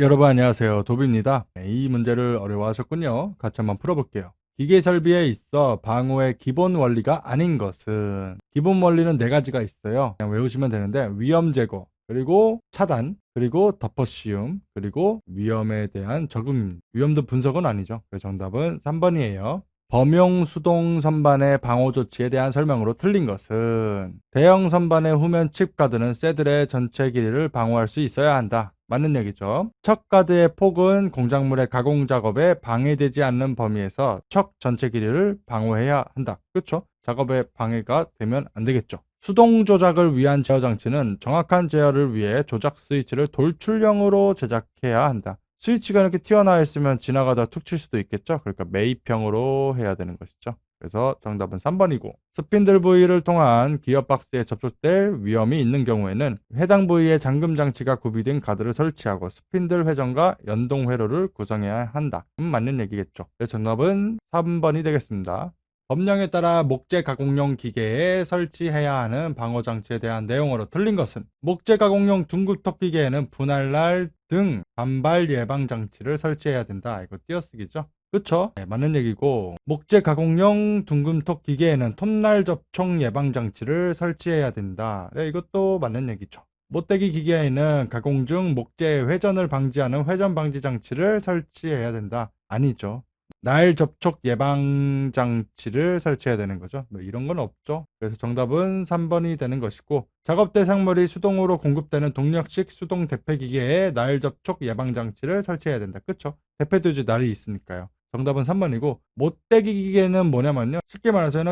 여러분 안녕하세요. 도비입니다. 네, 이 문제를 어려워하셨군요. 같이 한번 풀어볼게요. 기계 설비에 있어 방호의 기본 원리가 아닌 것은 기본 원리는 네 가지가 있어요. 그냥 외우시면 되는데 위험 제거, 그리고 차단, 그리고 덮어 씌움, 그리고 위험에 대한 적응. 위험도 분석은 아니죠. 정답은 3번이에요. 범용 수동 선반의 방호 조치에 대한 설명으로 틀린 것은 대형 선반의 후면 칩 가드는 새들의 전체 길이를 방호할 수 있어야 한다. 맞는 얘기죠. 척 가드의 폭은 공작물의 가공 작업에 방해되지 않는 범위에서 척 전체 길이를 방호해야 한다. 그렇죠? 작업에 방해가 되면 안 되겠죠. 수동 조작을 위한 제어 장치는 정확한 제어를 위해 조작 스위치를 돌출형으로 제작해야 한다. 스위치가 이렇게 튀어나와 있으면 지나가다 툭 칠 수도 있겠죠. 그러니까 매입형으로 해야 되는 것이죠. 그래서 정답은 3번이고 스핀들 부위를 통한 기어 박스에 접촉될 위험이 있는 경우에는 해당 부위에 잠금 장치가 구비된 가드를 설치하고 스핀들 회전과 연동 회로를 구성해야 한다. 음, 맞는 얘기겠죠. 정답은 3번이 되겠습니다. 법령에 따라 목재 가공용 기계에 설치해야 하는 방어 장치에 대한 내용으로 틀린 것은 목재 가공용 둥글턱 기계에는 분할날 등 반발 예방 장치를 설치해야 된다. 이거 띄어쓰기죠. 그쵸? 네, 맞는 얘기고 목재 가공용 둥금턱 기계에는 톱날 접촉 예방 장치를 설치해야 된다. 네, 이것도 맞는 얘기죠. 못대기 기계에는 가공 중 목재 회전을 방지하는 회전 방지 장치를 설치해야 된다. 아니죠. 날 접촉 예방 장치를 설치해야 되는 거죠. 뭐 이런 건 없죠. 그래서 정답은 3번이 되는 것이고 작업 대상물이 수동으로 공급되는 동력식 수동 대패 기계에 날 접촉 예방 장치를 설치해야 된다. 그렇죠? 대패도 이제 날이 있으니까요. 정답은 3번이고 못대기 기계는 뭐냐면요. 쉽게 말해서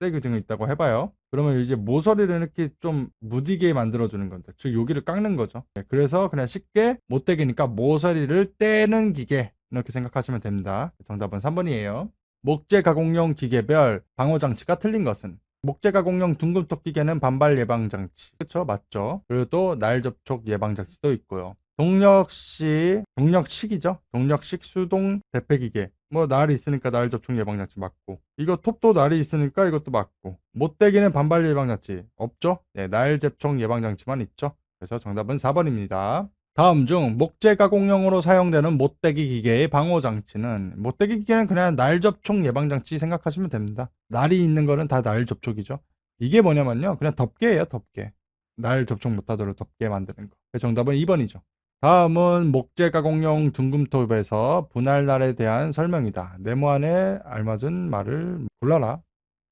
세기 등이 있다고 해봐요. 그러면 이제 모서리를 이렇게 좀 무디게 만들어주는 건데 즉 여기를 깎는 거죠. 네, 그래서 그냥 쉽게 못대기니까 모서리를 떼는 기계 이렇게 생각하시면 됩니다. 정답은 3번이에요. 목재 가공용 기계별 방호 장치가 틀린 것은 목재 가공용 둥금턱 기계는 반발 예방 장치. 그렇죠? 맞죠? 그리고 또 날 접촉 예방 장치도 있고요. 동력식, 동력식이죠. 동력식 수동 대패 기계. 뭐 날이 있으니까 날 접촉 예방 장치 맞고. 이거 톱도 날이 있으니까 이것도 맞고. 못대기는 반발 예방 장치 없죠? 네, 날 접촉 예방 장치만 있죠. 그래서 정답은 4번입니다. 다음 중 목재 가공용으로 사용되는 못대기 기계의 방호 장치는 못대기 기계는 그냥 날 접촉 예방 장치 생각하시면 됩니다. 날이 있는 거는 다 날 접촉이죠. 이게 뭐냐면요. 그냥 덮개예요, 덮개. 날 접촉 못하도록 덮개 만드는 거. 그래서 정답은 2번이죠. 다음은 목재 가공용 둥금톱에서 분할날에 대한 설명이다. 네모 안에 알맞은 말을 골라라.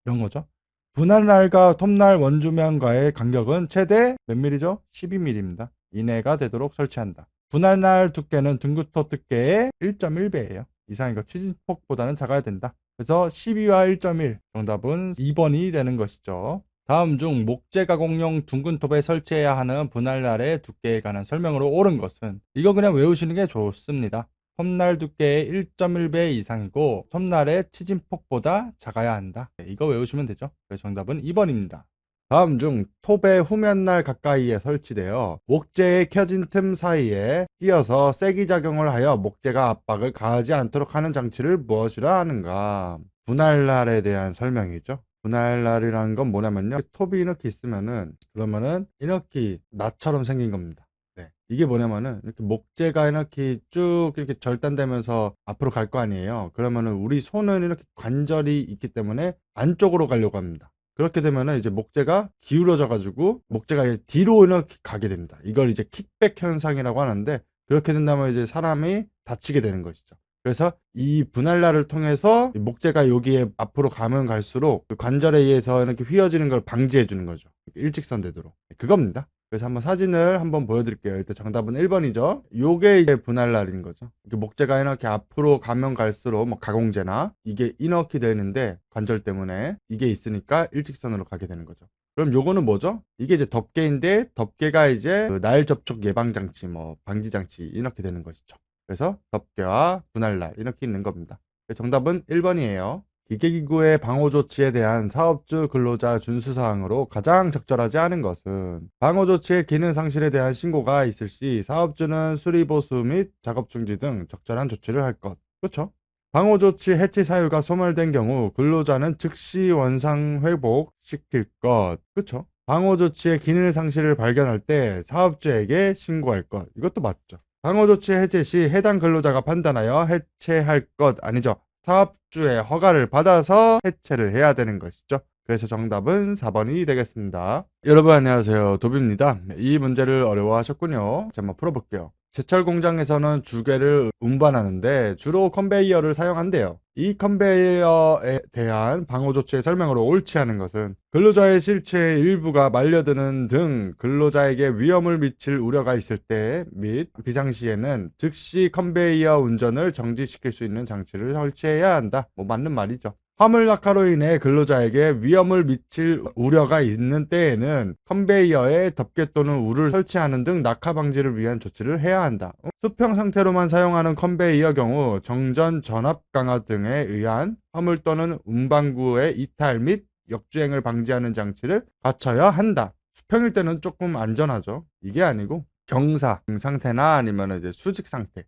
이런 거죠. 분할날과 톱날 원주면과의 간격은 최대 몇 밀리죠? 12mm입니다. 이내가 되도록 설치한다. 분할날 두께는 등구토 두께의 1.1배예요. 이상 이거 치즈폭보다는 작아야 된다. 그래서 12와 1.1 정답은 2번이 되는 것이죠. 다음 중 목재 가공용 둥근 톱에 설치해야 하는 분할날의 두께에 관한 설명으로 옳은 것은 이거 그냥 외우시는 게 좋습니다. 톱날 두께의 1.1배 이상이고 톱날의 치진폭보다 작아야 한다. 네, 이거 외우시면 되죠. 정답은 2번입니다. 다음 중 톱의 후면날 가까이에 설치되어 목재의 켜진 틈 사이에 끼어서 세기 작용을 하여 목재가 압박을 가하지 않도록 하는 장치를 무엇이라 하는가? 분할날에 대한 설명이죠. 분할날이라는 건 뭐냐면요. 톱이 이렇게 있으면은 그러면은 이렇게 나처럼 생긴 겁니다. 네. 이게 뭐냐면은 이렇게 목재가 이렇게 쭉 이렇게 절단되면서 앞으로 갈 거 아니에요. 그러면은 우리 손은 이렇게 관절이 있기 때문에 안쪽으로 가려고 합니다. 그렇게 되면은 이제 목재가 기울어져 가지고 목재가 뒤로 이렇게 가게 됩니다. 이걸 이제 킥백 현상이라고 하는데 그렇게 된다면 이제 사람이 다치게 되는 것이죠. 그래서 이 분할날을 통해서 목재가 여기에 앞으로 가면 갈수록 그 관절에 의해서 이렇게 휘어지는 걸 방지해 주는 거죠. 일직선 되도록. 그겁니다. 그래서 한번 사진을 한번 보여드릴게요. 일단 정답은 1번이죠. 요게 이제 분할날인 거죠. 이렇게 목재가 이렇게 앞으로 가면 갈수록 뭐 가공재나 이게 이렇게 되는데 관절 때문에 이게 있으니까 일직선으로 가게 되는 거죠. 그럼 요거는 뭐죠? 이게 이제 덮개인데 덮개가 이제 그 날 접촉 예방 장치, 뭐 방지 장치 이렇게 되는 것이죠. 그래서 덮개와 분할날 이렇게 있는 겁니다. 정답은 1번이에요. 기계기구의 방호 조치에 대한 사업주 근로자 준수 사항으로 가장 적절하지 않은 것은 방호 조치의 기능 상실에 대한 신고가 있을 시 사업주는 수리 보수 및 작업 중지 등 적절한 조치를 할 것. 그렇죠? 방호 조치 해치 사유가 소멸된 경우 근로자는 즉시 원상 회복 시킬 것. 그렇죠? 방호 조치의 기능 상실을 발견할 때 사업주에게 신고할 것. 이것도 맞죠. 방어 조치 해제 시 해당 근로자가 판단하여 해체할 것 아니죠. 사업 주의 허가를 받아서 해체를 해야 되는 것이죠. 그래서 정답은 4번이 되겠습니다. 여러분 안녕하세요. 도비입니다. 이 문제를 어려워하셨군요. 자, 한번 풀어볼게요. 제철 공장에서는 주개를 운반하는데 주로 컨베이어를 사용한대요. 이 컨베이어에 대한 방호 조치의 설명으로 옳지 않은 것은 근로자의 실체의 일부가 말려드는 등 근로자에게 위험을 미칠 우려가 있을 때 및 비상시에는 즉시 컨베이어 운전을 정지시킬 수 있는 장치를 설치해야 한다. 뭐 맞는 말이죠. 화물 낙하로 인해 근로자에게 위험을 미칠 우려가 있는 때에는 컨베이어에 덮개 또는 울을 설치하는 등 낙하 방지를 위한 조치를 해야 한다. 어? 수평 상태로만 사용하는 컨베이어 경우 정전 전압 강화 등에 의한 화물 또는 운반구의 이탈 및 역주행을 방지하는 장치를 갖춰야 한다. 수평일 때는 조금 안전하죠. 이게 아니고 경사 상태나 아니면 이제 수직 상태인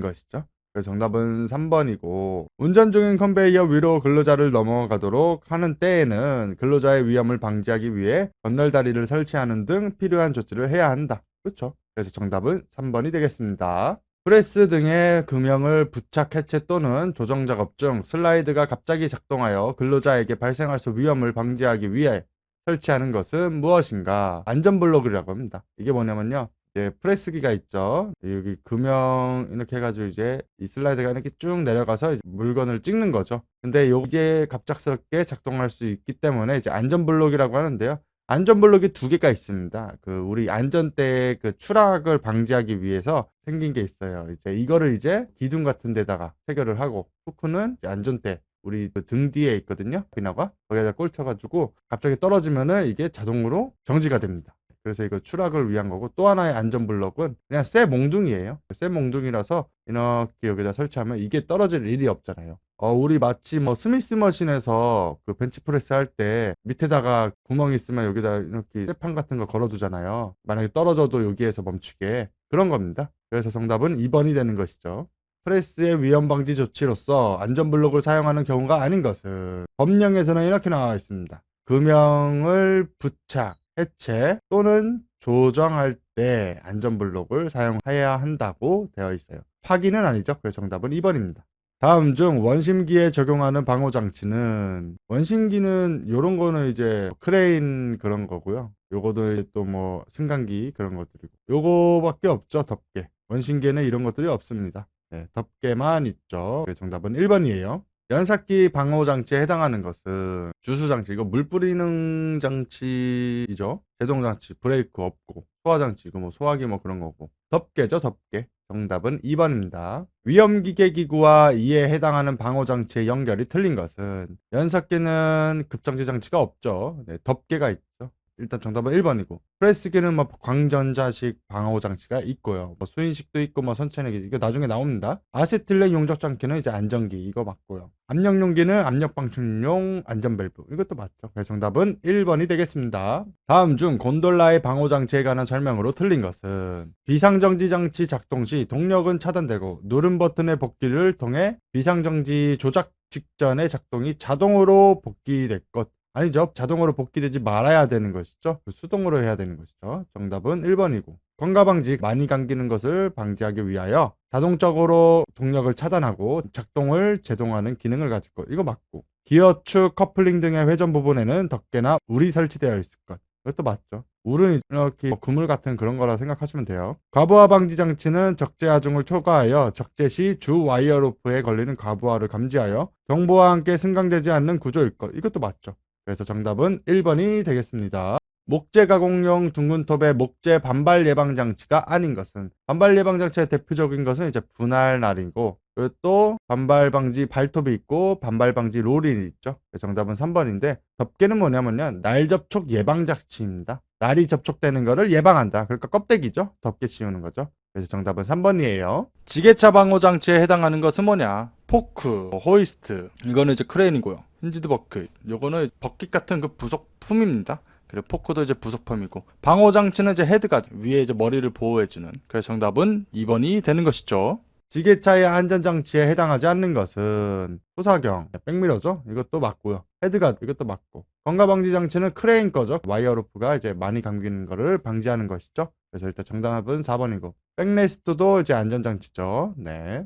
것이죠. 그래서 정답은 3번이고 운전 중인 컨베이어 위로 근로자를 넘어가도록 하는 때에는 근로자의 위험을 방지하기 위해 건널다리를 설치하는 등 필요한 조치를 해야 한다. 그렇죠? 그래서 정답은 3번이 되겠습니다. 프레스 등의 금형을 부착 해체 또는 조정 작업 중 슬라이드가 갑자기 작동하여 근로자에게 발생할 수 위험을 방지하기 위해 설치하는 것은 무엇인가? 안전 블록이라고 합니다. 이게 뭐냐면요. 이제 프레스기가 있죠. 여기 금형 이렇게 해가지고 이제 이 슬라이드가 이렇게 쭉 내려가서 물건을 찍는 거죠. 근데 이게 갑작스럽게 작동할 수 있기 때문에 이제 안전 블록이라고 하는데요. 안전 블록이 두 개가 있습니다. 그 우리 안전대 그 추락을 방지하기 위해서 생긴 게 있어요. 이제 이거를 이제 기둥 같은 데다가 체결을 하고 후크는 안전대 우리 그등 뒤에 있거든요. 비나가 거기에다 꼴쳐가지고 갑자기 떨어지면은 이게 자동으로 정지가 됩니다. 그래서 이거 추락을 위한 거고 또 하나의 안전 블럭은 그냥 쇠 몽둥이에요. 쇠 몽둥이라서 이렇게 여기다 설치하면 이게 떨어질 일이 없잖아요. 어, 우리 마치 뭐 스미스 머신에서 그 벤치프레스 할 때 밑에다가 구멍이 있으면 여기다 이렇게 쇠판 같은 거 걸어두잖아요. 만약에 떨어져도 여기에서 멈추게 그런 겁니다. 그래서 정답은 2번이 되는 것이죠. 프레스의 위험 방지 조치로서 안전 블록을 사용하는 경우가 아닌 것은 법령에서는 이렇게 나와 있습니다. 금형을 부착, 해체 또는 조정할 때 안전 블록을 사용해야 한다고 되어 있어요. 파기는 아니죠. 그래서 정답은 2번입니다. 다음 중 원심기에 적용하는 방호 장치는 원심기는 요런 거는 이제 크레인 그런 거고요. 요거도 또 뭐 승강기 그런 것들이고 요거밖에 없죠. 덮개. 원심기에는 이런 것들이 없습니다. 네, 덮개만 있죠. 정답은 1번이에요. 연삭기 방호 장치에 해당하는 것은 주수 장치, 이거 물 뿌리는 장치이죠. 제동 장치, 브레이크 없고 소화 장치, 이거 뭐 소화기 뭐 그런 거고 덮개죠, 덮개. 정답은 2번입니다. 위험기계 기구와 이에 해당하는 방호 장치의 연결이 틀린 것은 연삭기는 급정지 장치가 없죠. 네, 덮개가 있죠. 일단 정답은 1번이고 프레스기는 뭐 광전자식 방호 장치가 있고요. 뭐 수인식도 있고 뭐 선체내기 이거 나중에 나옵니다. 아세틸렌 용접 장치는 이제 안전기 이거 맞고요. 압력 용기는 압력 방출용 안전 밸브 이것도 맞죠. 그래서 정답은 1번이 되겠습니다. 다음 중 곤돌라의 방호 장치에 관한 설명으로 틀린 것은 비상정지 장치 작동 시 동력은 차단되고 누른 버튼의 복귀를 통해 비상정지 조작 직전의 작동이 자동으로 복귀될 것 아니죠. 자동으로 복귀되지 말아야 되는 것이죠. 수동으로 해야 되는 것이죠. 정답은 1번이고. 건가방지 많이 감기는 것을 방지하기 위하여 자동적으로 동력을 차단하고 작동을 제동하는 기능을 가질 것. 이거 맞고. 기어축, 커플링 등의 회전 부분에는 덮개나 울이 설치되어 있을 것. 이것도 맞죠. 울은 이렇게 뭐 그물 같은 그런 거라 생각하시면 돼요. 과부하 방지 장치는 적재 하중을 초과하여 적재 시 주 와이어 로프에 걸리는 과부하를 감지하여 경보와 함께 승강되지 않는 구조일 것. 이것도 맞죠. 그래서 정답은 1번이 되겠습니다. 목재 가공용 둥근톱의 목재 반발 예방 장치가 아닌 것은 반발 예방 장치의 대표적인 것은 이제 분할 날이고 그리고 또 반발 방지 발톱이 있고 반발 방지 롤이 있죠. 정답은 3번인데 덮개는 뭐냐면요. 날 접촉 예방 장치입니다. 날이 접촉되는 거를 예방한다. 그러니까 껍데기죠. 덮개 씌우는 거죠. 그래서 정답은 3번이에요. 지게차 방호 장치에 해당하는 것은 뭐냐? 포크, 호이스트. 이거는 이제 크레인이고요. 힌지드 버킷. 요거는 버킷 같은 그 부속품입니다. 그리고 포크도 이제 부속품이고 방호 장치는 이제 헤드가 위에 이제 머리를 보호해주는. 그래서 정답은 2번이 되는 것이죠. 지게차의 안전 장치에 해당하지 않는 것은 후사경, 백미러죠? 이것도 맞고요. 헤드가드 이것도 맞고 건강방지 장치는 크레인 거죠. 와이어 로프가 이제 많이 감기는 거를 방지하는 것이죠. 그래서 일단 정답은 4번이고 백레스트도 이제 안전 장치죠. 네.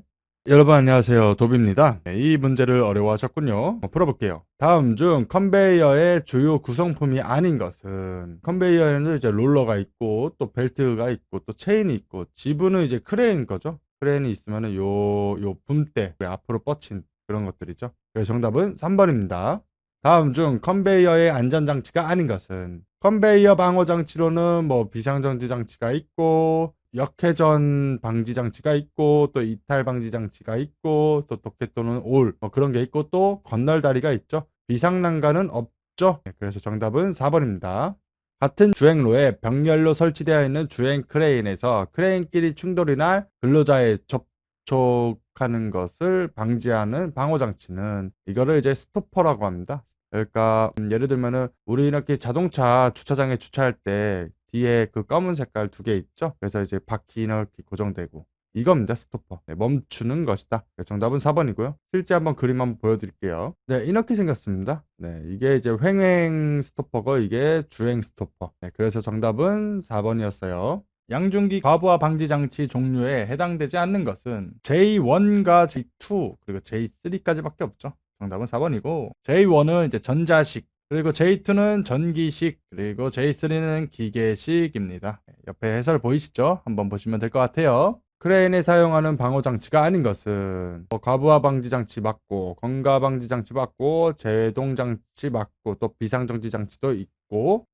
여러분 안녕하세요. 도비입니다. 네, 이 문제를 어려워하셨군요. 한번 풀어볼게요. 다음 중 컨베이어의 주요 구성품이 아닌 것은 컨베이어에는 이제 롤러가 있고 또 벨트가 있고 또 체인이 있고 지분은 이제 크레인 거죠. 크레인이 있으면은 요 요 붐대 앞으로 뻗친 그런 것들이죠. 그래서 정답은 3번입니다. 다음 중 컨베이어의 안전장치가 아닌 것은 컨베이어 방어 장치로는 뭐 비상정지 장치가 있고 역회전 방지 장치가 있고 또 이탈 방지 장치가 있고 또 독해 또는 올 뭐 그런 게 있고 또 건널 다리가 있죠. 비상 난간은 없죠. 네, 그래서 정답은 4번입니다. 같은 주행로에 병렬로 설치되어 있는 주행 크레인에서 크레인끼리 충돌이나 근로자의 접촉하는 것을 방지하는 방어 장치는 이거를 이제 스토퍼라고 합니다. 그러니까 음, 예를 들면은 우리 이렇게 자동차 주차장에 주차할 때 뒤에 그 검은 색깔 두 개 있죠? 그래서 이제 바퀴 이렇게 고정되고 이겁니다. 스토퍼. 네, 멈추는 것이다. 네, 정답은 4번이고요. 실제 한번 그림 한번 보여드릴게요. 네, 이렇게 생겼습니다. 네, 이게 이제 횡행 스토퍼고 이게 주행 스토퍼. 네, 그래서 정답은 4번이었어요. 양중기 과부하 방지 장치 종류에 해당되지 않는 것은 J1과 J2 그리고 J3까지밖에 없죠. 정답은 4번이고 J1은 이제 전자식 그리고 J2는 전기식 그리고 J3는 기계식입니다. 네, 옆에 해설 보이시죠? 한번 보시면 될 것 같아요. 크레인에 사용하는 방어 장치가 아닌 것은 뭐 과부하 방지 장치 맞고 건가 방지 장치 맞고 제동 장치 맞고 또 비상 정지 장치도 있고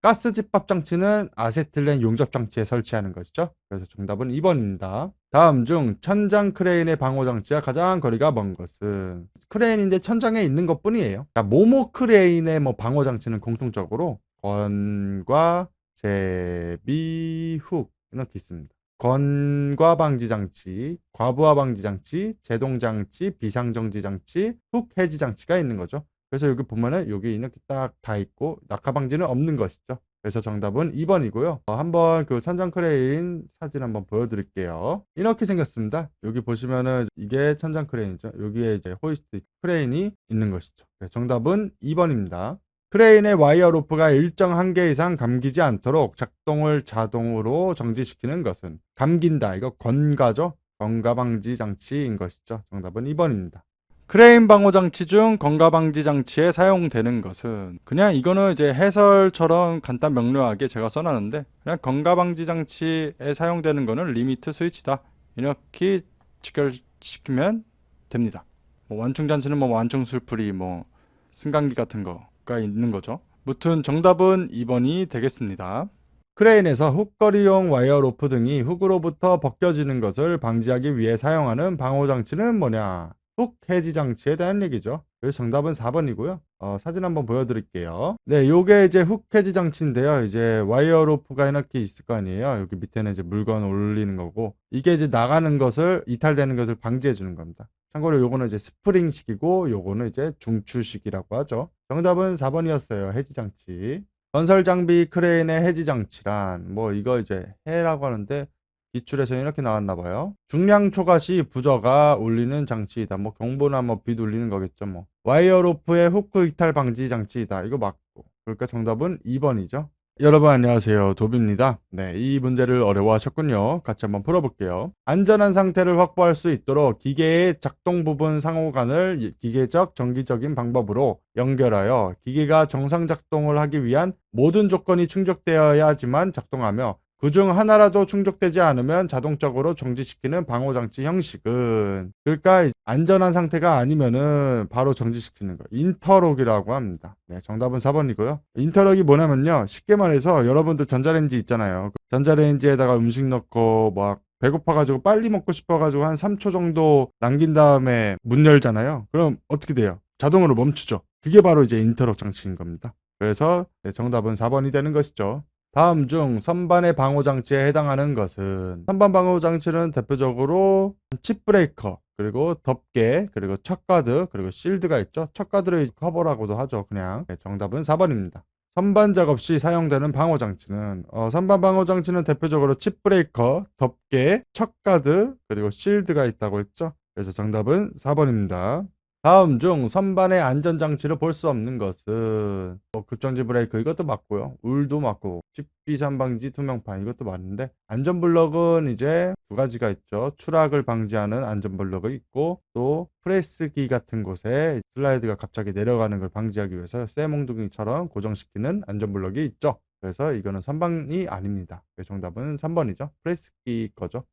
가스 집합 장치는 아세틸렌 용접 장치에 설치하는 것이죠. 그래서 정답은 2번입니다. 다음 중 천장 크레인의 방어 장치와 가장 거리가 먼 것은 크레인인데 천장에 있는 것 뿐이에요. 그러니까 모모 크레인의 뭐 방어 장치는 공통적으로 건과 제비 훅 이렇게 있습니다. 건과 방지 장치, 과부하 방지 장치, 제동 장치, 비상 정지 장치, 훅 해지 장치가 있는 거죠. 그래서 여기 보면은 여기 이렇게 딱 다 있고 낙하 방지는 없는 것이죠. 그래서 정답은 2번이고요. 어, 한번 그 천장 크레인 사진 한번 보여드릴게요. 이렇게 생겼습니다. 여기 보시면은 이게 천장 크레인이죠. 여기에 이제 호이스트 크레인이 있는 것이죠. 네, 정답은 2번입니다. 크레인의 와이어 로프가 일정 한계 이상 감기지 않도록 작동을 자동으로 정지시키는 것은 감긴다. 이거 건가죠? 건가 방지 장치인 것이죠. 정답은 2번입니다. 크레인 방호 장치 중 건가 방지 장치에 사용되는 것은 그냥 이거는 이제 해설처럼 간단 명료하게 제가 써놨는데 그냥 건가 방지 장치에 사용되는 거는 리미트 스위치다. 이렇게 직결시키면 됩니다. 뭐 완충 장치는 뭐 완충 술풀이 뭐 승강기 같은 거가 있는 거죠. 무튼 정답은 2번이 되겠습니다. 크레인에서 훅거리용 와이어 로프 등이 훅으로부터 벗겨지는 것을 방지하기 위해 사용하는 방호 장치는 뭐냐? 훅 해지 장치에 대한 얘기죠. 그래서 정답은 4번이고요. 어, 사진 한번 보여드릴게요. 네, 요게 이제 훅 해지 장치인데요. 이제 와이어 로프가 이렇게 있을 거 아니에요. 여기 밑에는 이제 물건 올리는 거고 이게 이제 나가는 것을 이탈되는 것을 방지해 주는 겁니다. 참고로 요거는 이제 스프링식이고 요거는 이제 중추식이라고 하죠. 정답은 4번이었어요. 해지 장치. 건설 장비 크레인의 해지 장치란 뭐 이거 이제 해라고 하는데 기출에서 이렇게 나왔나 봐요. 중량 초과 시 부저가 울리는 장치이다. 뭐 경보나 뭐빛 울리는 거겠죠. 뭐 와이어 로프의 후크 이탈 방지 장치이다. 이거 맞고. 그러니까 정답은 2번이죠. 여러분 안녕하세요. 도비입니다. 네, 이 문제를 어려워하셨군요. 같이 한번 풀어볼게요. 안전한 상태를 확보할 수 있도록 기계의 작동 부분 상호간을 기계적 정기적인 방법으로 연결하여 기계가 정상 작동을 하기 위한 모든 조건이 충족되어야 하지만 작동하며 그중 하나라도 충족되지 않으면 자동적으로 정지시키는 방호장치 형식은 그러니까 안전한 상태가 아니면은 바로 정지시키는 거 인터록이라고 합니다. 네, 정답은 4번이고요. 인터록이 뭐냐면요. 쉽게 말해서 여러분들 전자레인지 있잖아요. 그 전자레인지에다가 음식 넣고 막 배고파가지고 빨리 먹고 싶어가지고 한 3초 정도 남긴 다음에 문 열잖아요. 그럼 어떻게 돼요? 자동으로 멈추죠. 그게 바로 이제 인터록 장치인 겁니다. 그래서 네, 정답은 4번이 되는 것이죠. 다음 중 선반의 방호 장치에 해당하는 것은 선반 방호 장치는 대표적으로 칩 브레이커 그리고 덮개 그리고 척가드 그리고 실드가 있죠. 척가드를 커버라고도 하죠. 그냥 네, 정답은 4번입니다. 선반 작업 시 사용되는 방호 장치는 어, 선반 방호 장치는 대표적으로 칩 브레이커, 덮개, 척가드 그리고 실드가 있다고 했죠. 그래서 정답은 4번입니다. 다음 중 선반의 안전 장치를 볼 수 없는 것은 뭐 급정지 브레이크 이것도 맞고요. 울도 맞고 집비산 방지 투명판 이것도 맞는데 안전 블럭은 이제 두 가지가 있죠. 추락을 방지하는 안전 블럭이 있고 또 프레스기 같은 곳에 슬라이드가 갑자기 내려가는 걸 방지하기 위해서 쇠몽둥이처럼 고정시키는 안전 블럭이 있죠. 그래서 이거는 선반이 아닙니다. 그래서 정답은 3번이죠. 프레스기 거죠.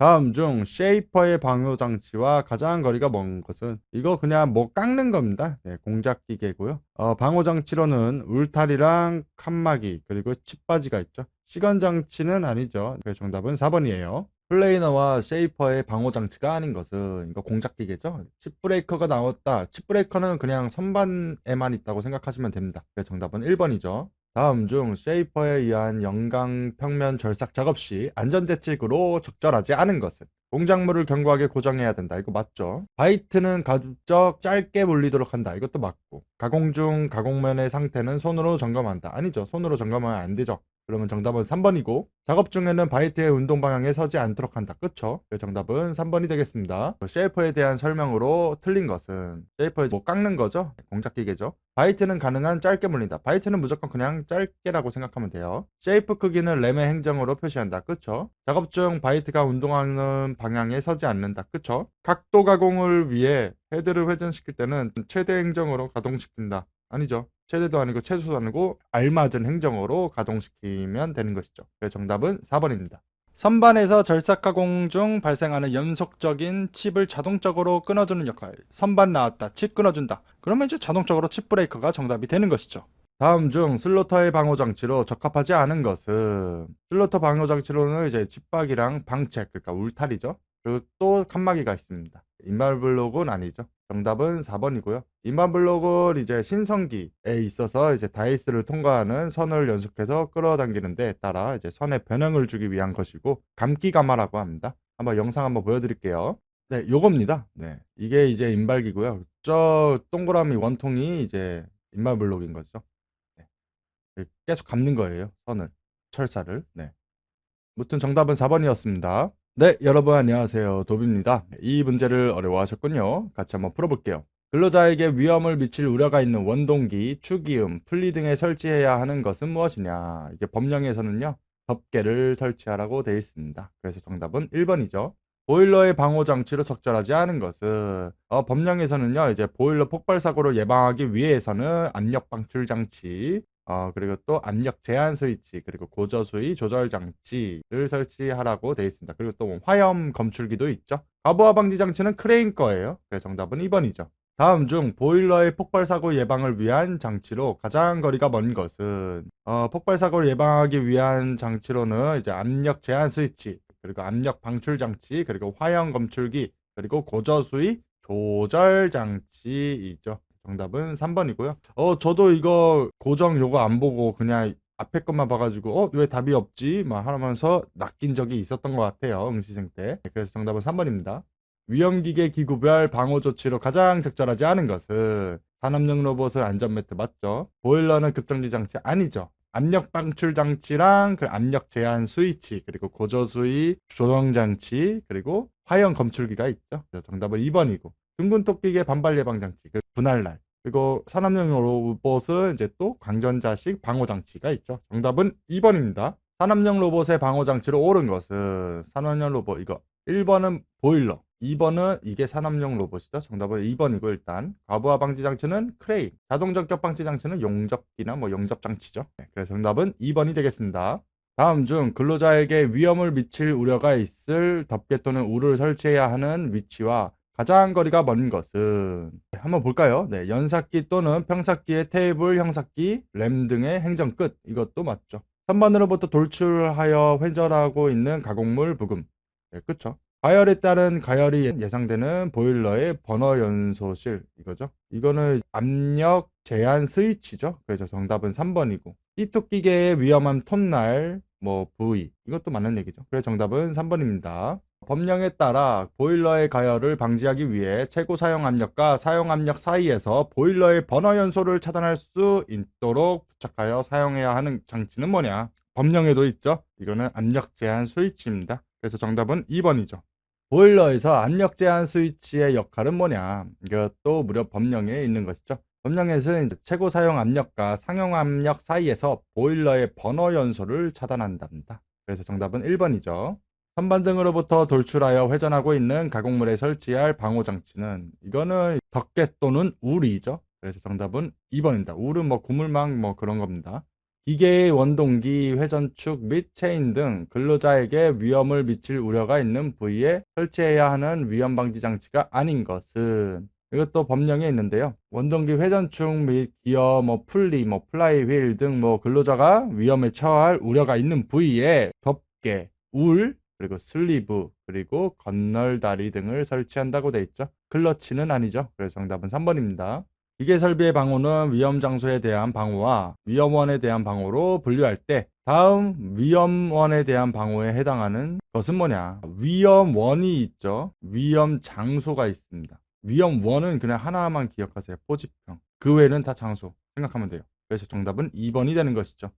다음 중 쉐이퍼의 방호 장치와 가장 거리가 먼 것은 이거 그냥 뭐 깎는 겁니다. 네, 공작 기계고요. 어, 방호 장치로는 울타리랑 칸막이 그리고 칩바지가 있죠. 시건 장치는 아니죠. 그래서 정답은 4번이에요. 플레이너와 쉐이퍼의 방호 장치가 아닌 것은 이거 공작 기계죠. 칩 브레이커가 나왔다. 칩 브레이커는 그냥 선반에만 있다고 생각하시면 됩니다. 그래서 정답은 1번이죠. 다음 중 쉐이퍼에 의한 영광 평면 절삭 작업 시 안전 대책으로 적절하지 않은 것은 공작물을 견고하게 고정해야 된다. 이거 맞죠? 바이트는 가급적 짧게 물리도록 한다. 이것도 맞고 가공 중 가공면의 상태는 손으로 점검한다. 아니죠. 손으로 점검하면 안 되죠. 그러면 정답은 3번이고 작업 중에는 바이트의 운동 방향에 서지 않도록 한다. 그쵸? 그래서 정답은 3번이 되겠습니다. 쉐이퍼에 대한 설명으로 틀린 것은 쉐이퍼에 뭐 깎는 거죠? 공작 기계죠. 바이트는 가능한 짧게 물린다. 바이트는 무조건 그냥 짧게라고 생각하면 돼요. 쉐이프 크기는 램의 행정으로 표시한다. 그쵸? 작업 중 바이트가 운동하는 방향에 서지 않는다. 그쵸? 각도 가공을 위해 헤드를 회전시킬 때는 최대 행정으로 가동시킨다. 아니죠. 최대도 아니고 최소도 아니고 알맞은 행정으로 가동시키면 되는 것이죠. 그래서 정답은 4번입니다. 선반에서 절삭 가공 중 발생하는 연속적인 칩을 자동적으로 끊어주는 역할. 선반 나왔다. 칩 끊어준다. 그러면 이제 자동적으로 칩 브레이커가 정답이 되는 것이죠. 다음 중 슬로터의 방호 장치로 적합하지 않은 것은 슬로터 방호 장치로는 이제 칩박이랑 방책 그러니까 울타리죠. 그리고 또 칸막이가 있습니다. 인발 블록은 아니죠. 정답은 4번이고요. 인발 블록은 이제 신성기에 있어서 이제 다이스를 통과하는 선을 연속해서 끌어당기는 데 따라 이제 선에 변형을 주기 위한 것이고 감기 가마라고 합니다. 한번 영상 한번 보여드릴게요. 네, 요겁니다. 네, 이게 이제 인발기고요. 저 동그라미 원통이 이제 인발 블록인 거죠. 네. 계속 감는 거예요. 선을 철사를. 네. 무튼 정답은 4번이었습니다. 네, 여러분 안녕하세요. 도비입니다. 이 문제를 어려워하셨군요. 같이 한번 풀어볼게요. 근로자에게 위험을 미칠 우려가 있는 원동기, 추기음, 풀리 등에 설치해야 하는 것은 무엇이냐? 이게 법령에서는요, 덮개를 설치하라고 되어 있습니다. 그래서 정답은 1번이죠. 보일러의 방호 장치로 적절하지 않은 것은 어, 법령에서는요, 이제 보일러 폭발 사고를 예방하기 위해서는 압력 방출 장치, 어, 그리고 또 압력 제한 스위치, 그리고 고저 수위 조절 장치를 설치하라고 되어 있습니다. 그리고 또 화염 검출기도 있죠. 과부하 방지 장치는 크레인 거예요. 그래서 정답은 2번이죠. 다음 중 보일러의 폭발 사고 예방을 위한 장치로 가장 거리가 먼 것은 어, 폭발 사고를 예방하기 위한 장치로는 이제 압력 제한 스위치, 그리고 압력 방출 장치, 그리고 화염 검출기, 그리고 고저 수위 조절 장치이죠. 정답은 3번이고요. 어, 저도 이거 고정 요거 안 보고 그냥 앞에 것만 봐가지고 어, 왜 답이 없지? 막 하면서 낚인 적이 있었던 것 같아요. 응시생 때. 그래서 정답은 3번입니다. 위험기계 기구별 방호 조치로 가장 적절하지 않은 것은 산업용 로봇은 안전매트 맞죠? 보일러는 급정지 장치 아니죠? 압력 방출 장치랑 그 압력 제한 스위치 그리고 고저 수위 조정 장치 그리고 화형 검출기가 있죠. 정답은 2번이고 둥근 토끼의 반발 예방 장치 그 분할날 그리고 산업용 로봇은 이제 또 광전자식 방호 장치가 있죠. 정답은 2번입니다. 산업용 로봇의 방호 장치로 옳은 것은 산업용 로봇 이거 1번은 보일러 2번은 이게 산업용 로봇이죠. 정답은 2번이고 일단 과부하 방지 장치는 크레인, 자동 적격 방지 장치는 용접기나 뭐 용접 장치죠. 네, 그래서 정답은 2번이 되겠습니다. 다음 중 근로자에게 위험을 미칠 우려가 있을 덮개 또는 울을 설치해야 하는 위치와 가장 거리가 먼 것은 네, 한번 볼까요? 네, 연삭기 또는 평삭기의 테이블, 형삭기, 램 등의 행정 끝 이것도 맞죠. 선반으로부터 돌출하여 회전하고 있는 가공물 부금 네, 그쵸. 가열에 따른 가열이 예상되는 보일러의 버너 연소실 이거죠. 이거는 압력 제한 스위치죠. 그래서 정답은 3번이고 띠토끼계의 위험한 톤날 뭐 부위 이것도 맞는 얘기죠. 그래서 정답은 3번입니다. 법령에 따라 보일러의 가열을 방지하기 위해 최고 사용 압력과 사용 압력 사이에서 보일러의 번화 연소를 차단할 수 있도록 부착하여 사용해야 하는 장치는 뭐냐? 법령에도 있죠. 이거는 압력 제한 스위치입니다. 그래서 정답은 2번이죠. 보일러에서 압력 제한 스위치의 역할은 뭐냐? 이것도 무려 법령에 있는 것이죠. 법령에서는 최고 사용 압력과 상용 압력 사이에서 보일러의 번호 연소를 차단한답니다. 그래서 정답은 1번이죠. 선반등으로부터 돌출하여 회전하고 있는 가공물에 설치할 방호 장치는 이거는 덮개 또는 울이죠. 그래서 정답은 2번입니다. 울은 뭐 구물망 뭐 그런 겁니다. 기계의 원동기, 회전축 및 체인 등 근로자에게 위험을 미칠 우려가 있는 부위에 설치해야 하는 위험 방지 장치가 아닌 것은 이것도 법령에 있는데요. 원동기 회전축 및 기어, 뭐 풀리, 뭐 플라이 휠 등 뭐 근로자가 위험에 처할 우려가 있는 부위에 덮개, 울, 그리고 슬리브, 그리고 건널다리 등을 설치한다고 돼 있죠. 클러치는 아니죠. 그래서 정답은 3번입니다. 기계 설비의 방호는 위험 장소에 대한 방호와 위험원에 대한 방호로 분류할 때 다음 위험원에 대한 방호에 해당하는 것은 뭐냐? 위험원이 있죠. 위험 장소가 있습니다. 위험원은 그냥 하나만 기억하세요. 포지평. 그 외에는 다 장소 생각하면 돼요. 그래서 정답은 2번이 되는 것이죠.